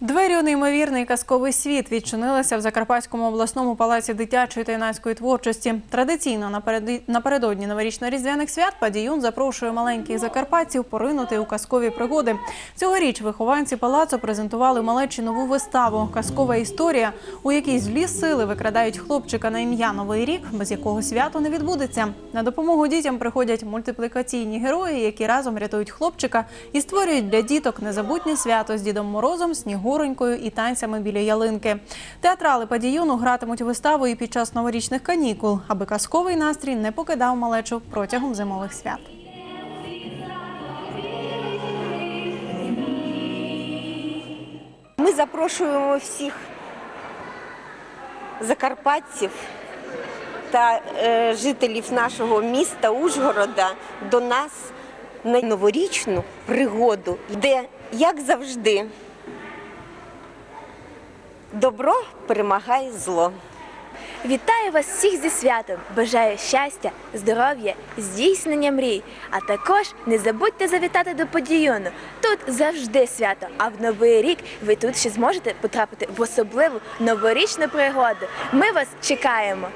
Двері у неймовірний казковий світ відчинилися в Закарпатському обласному палаці дитячої та юнацької творчості. Традиційно напередодні новорічно-різдвяних свят Падіюн запрошує маленьких закарпатців поринути у казкові пригоди. Цьогоріч вихованці палацу презентували малечі нову виставу Казкова історія, у якій злі сили викрадають хлопчика на ім'я Новий рік, без якого свято не відбудеться. На допомогу дітям приходять мультиплікаційні герої, які разом рятують хлопчика і створюють для діток незабутнє свято з Дідом Морозом, Снігуронькою і танцями біля ялинки. Театрали Падіюну гратимуть виставу і під час новорічних канікул, аби казковий настрій не покидав малечу протягом зимових свят. Ми запрошуємо всіх закарпатців та е, жителів нашого міста Ужгорода до нас на новорічну пригоду, де, як завжди, добро перемагає зло. Вітаю вас всіх зі святом! Бажаю щастя, здоров'я, здійснення мрій. А також не забудьте завітати до подіюну. Тут завжди свято. А в новий рік ви тут ще зможете потрапити в особливу новорічну пригоду. Ми вас чекаємо.